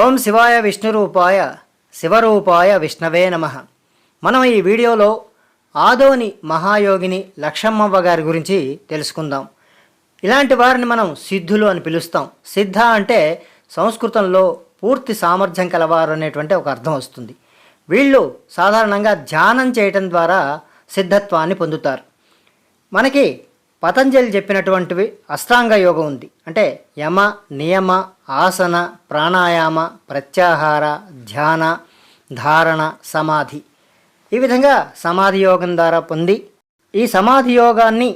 ఓం శివాయ విష్ణురూపాయ శివరూపాయ విష్ణవే నమ. మనం ఈ వీడియోలో ఆదోని మహాయోగిని లక్షమ్మవ్వ గారి గురించి తెలుసుకుందాం. ఇలాంటి వారిని మనం సిద్ధులు అని పిలుస్తాం. సిద్ధ అంటే సంస్కృతంలో పూర్తి సామర్థ్యం కలవారు అనేటువంటి ఒక అర్థం వస్తుంది. వీళ్ళు సాధారణంగా ధ్యానం చేయటం ద్వారా సిద్ధత్వాన్ని పొందుతారు. మనకి పతంజలి చెప్పినటువంటివి అష్టాంగ యోగం ఉంది. అంటే యమ నియమ ఆసన ప్రాణాయామ ప్రత్యాహార ధ్యాన ధారణ సమాధి. ఈ విధంగా సమాధి యోగం ద్వారా పొంది ఈ సమాధి యోగాన్ని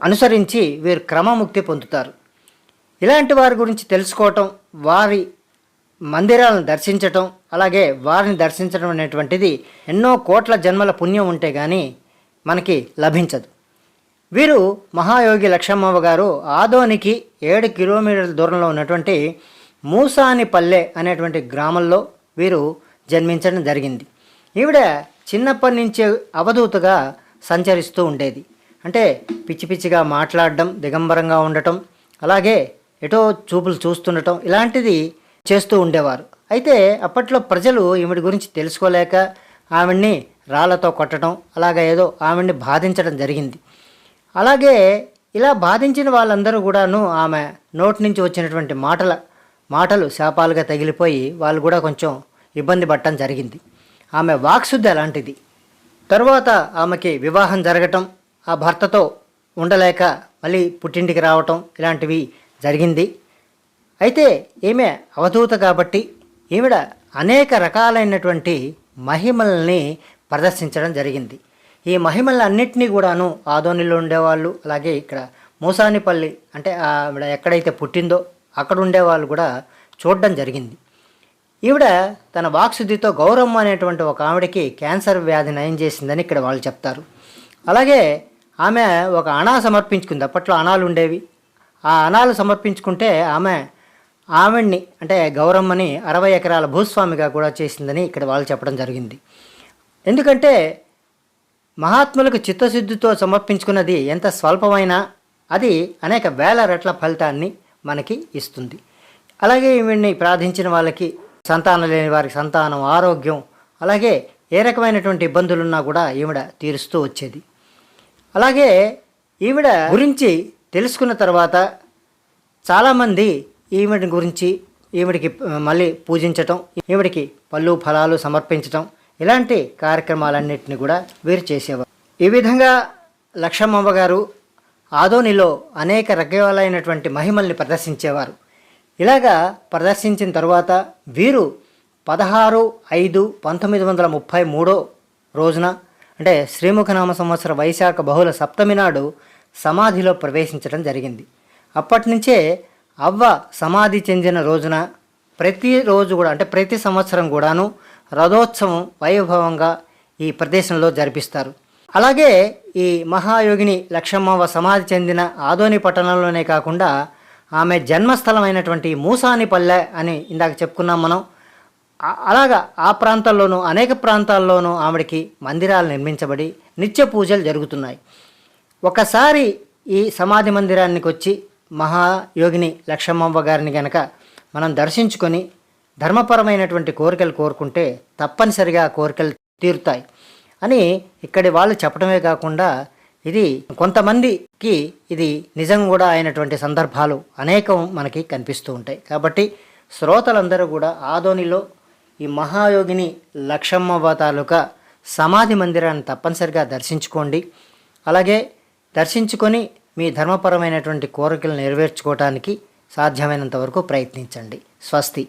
అనుసరించి వీరు క్రమముక్తి పొందుతారు. ఇలాంటి వారి గురించి తెలుసుకోవటం వారి మందిరాలను దర్శించటం అలాగే వారిని దర్శించడం అనేటువంటిది ఎన్నో కోట్ల జన్మల పుణ్యం ఉంటే కానీ మనకి లభించదు. వీరు మహాయోగి లక్ష్మమ్మ గారు ఆదోనికి ఏడు కిలోమీటర్ల దూరంలో ఉన్నటువంటి మూసానిపల్లె అనేటువంటి గ్రామంలో వీరు జన్మించడం జరిగింది. ఈవిడ చిన్నప్పటి నుంచే అవధూతగా సంచరిస్తూ ఉండేది. అంటే పిచ్చి పిచ్చిగా మాట్లాడడం దిగంబరంగా ఉండటం అలాగే ఎటో చూపులు చూస్తుండటం ఇలాంటిది చేస్తూ ఉండేవారు. అయితే అప్పట్లో ప్రజలు ఈవిడ గురించి తెలుసుకోలేక ఆవిడ్ని రాళ్ళతో కొట్టడం అలాగే ఏదో ఆవిడ్ని బాధించడం జరిగింది. అలాగే ఇలా బాధించిన వాళ్ళందరూ కూడాను ఆమె నోటి నుంచి వచ్చినటువంటి మాటల మాటలు శాపాలుగా తగిలిపోయి వాళ్ళు కూడా కొంచెం ఇబ్బంది పడటం జరిగింది. ఆమె వాక్శుద్ధి అలాంటిది. తరువాత ఆమెకి వివాహం జరగటం ఆ భర్తతో ఉండలేక మళ్ళీ పుట్టింటికి రావటం ఇలాంటివి జరిగింది. అయితే ఈమె అవధూత కాబట్టి ఈవిడ అనేక రకాలైనటువంటి మహిమల్ని ప్రదర్శించడం జరిగింది. ఈ మహిమలన్నింటినీ కూడాను ఆదోనిలో ఉండేవాళ్ళు అలాగే ఇక్కడ మూసానిపల్లి అంటే ఆవిడ ఎక్కడైతే పుట్టిందో అక్కడ ఉండేవాళ్ళు కూడా చూడడం జరిగింది. ఈవిడ తన వాక్శుద్ధితో గౌరమ్మ అనేటువంటి ఒక ఆవిడకి క్యాన్సర్ వ్యాధి నయం చేసిందని ఇక్కడ వాళ్ళు చెప్తారు. అలాగే ఆమె ఒక అణా సమర్పించుకుంది. అప్పట్లో అణాలు ఉండేవి. ఆ అణాలు సమర్పించుకుంటే ఆమె ఆవిడ్ని అంటే గౌరమ్మని అరవై ఎకరాల భూస్వామిగా కూడా చేసిందని ఇక్కడ వాళ్ళు చెప్పడం జరిగింది. ఎందుకంటే మహాత్ములకు చిత్తశుద్ధితో సమర్పించుకున్నది ఎంత స్వల్పమైనా అది అనేక వేల రెట్ల ఫలితాన్ని మనకి ఇస్తుంది. అలాగే ఈవిడ్ని ప్రార్థించిన వాళ్ళకి సంతానం లేని వారికి సంతానం ఆరోగ్యం అలాగే ఏ రకమైనటువంటి ఇబ్బందులున్నా కూడా ఈవిడ తీరుస్తూ వచ్చేది. అలాగే ఈవిడ గురించి తెలుసుకున్న తర్వాత చాలామంది ఈవిడ గురించి ఈవిడికి మళ్ళీ పూజించటం ఈవిడికి పళ్ళు ఫలాలు సమర్పించటం ఇలాంటి కార్యక్రమాలన్నింటినీ కూడా వీరు చేసేవారు. ఈ విధంగా లక్ష్మమ్మ గారు ఆదోనిలో అనేక రకాలైనటువంటి మహిమల్ని ప్రదర్శించేవారు. ఇలాగా ప్రదర్శించిన తర్వాత వీరు పదహారు ఐదు పంతొమ్మిది వందల ముప్పై మూడో రోజున అంటే శ్రీముఖనామ సంవత్సర వైశాఖ బహుళ సప్తమి నాడు సమాధిలో ప్రవేశించడం జరిగింది. అప్పటి నుంచే అవ్వ సమాధి చెందిన రోజున ప్రతిరోజు కూడా అంటే ప్రతి సంవత్సరం కూడాను రథోత్సవం వైభవంగా ఈ ప్రదేశంలో జరిపిస్తారు. అలాగే ఈ మహాయోగిని లక్ష్మమ్మ సమాధి చెందిన ఆదోని పట్టణంలోనే కాకుండా ఆమె జన్మస్థలమైనటువంటి మూసానిపల్లె అని ఇందాక చెప్పుకున్నాం మనం. అలాగా ఆ ప్రాంతాల్లోనూ అనేక ప్రాంతాల్లోనూ ఆవిడకి మందిరాలు నిర్మించబడి నిత్య పూజలు జరుగుతున్నాయి. ఒకసారి ఈ సమాధి మందిరానికి వచ్చి మహాయోగిని లక్ష్మమ్మ గారిని గనక మనం దర్శించుకొని ధర్మపరమైనటువంటి కోరికలు కోరుకుంటే తప్పనిసరిగా కోరికలు తీరుతాయి అని ఇక్కడి వాళ్ళు చెప్పడమే కాకుండా ఇది కొంతమందికి ఇది నిజం కూడా అయినటువంటి సందర్భాలు అనేకం మనకి కనిపిస్తూ ఉంటాయి. కాబట్టి శ్రోతలందరూ కూడా ఆదోనిలో ఈ మహాయోగిని లక్షమ్మ తాలూకా సమాధి మందిరాన్ని తప్పనిసరిగా దర్శించుకోండి. అలాగే దర్శించుకొని మీ ధర్మపరమైనటువంటి కోరికలు నెరవేర్చుకోవటానికి సాధ్యమైనంత వరకు ప్రయత్నించండి. స్వస్తి.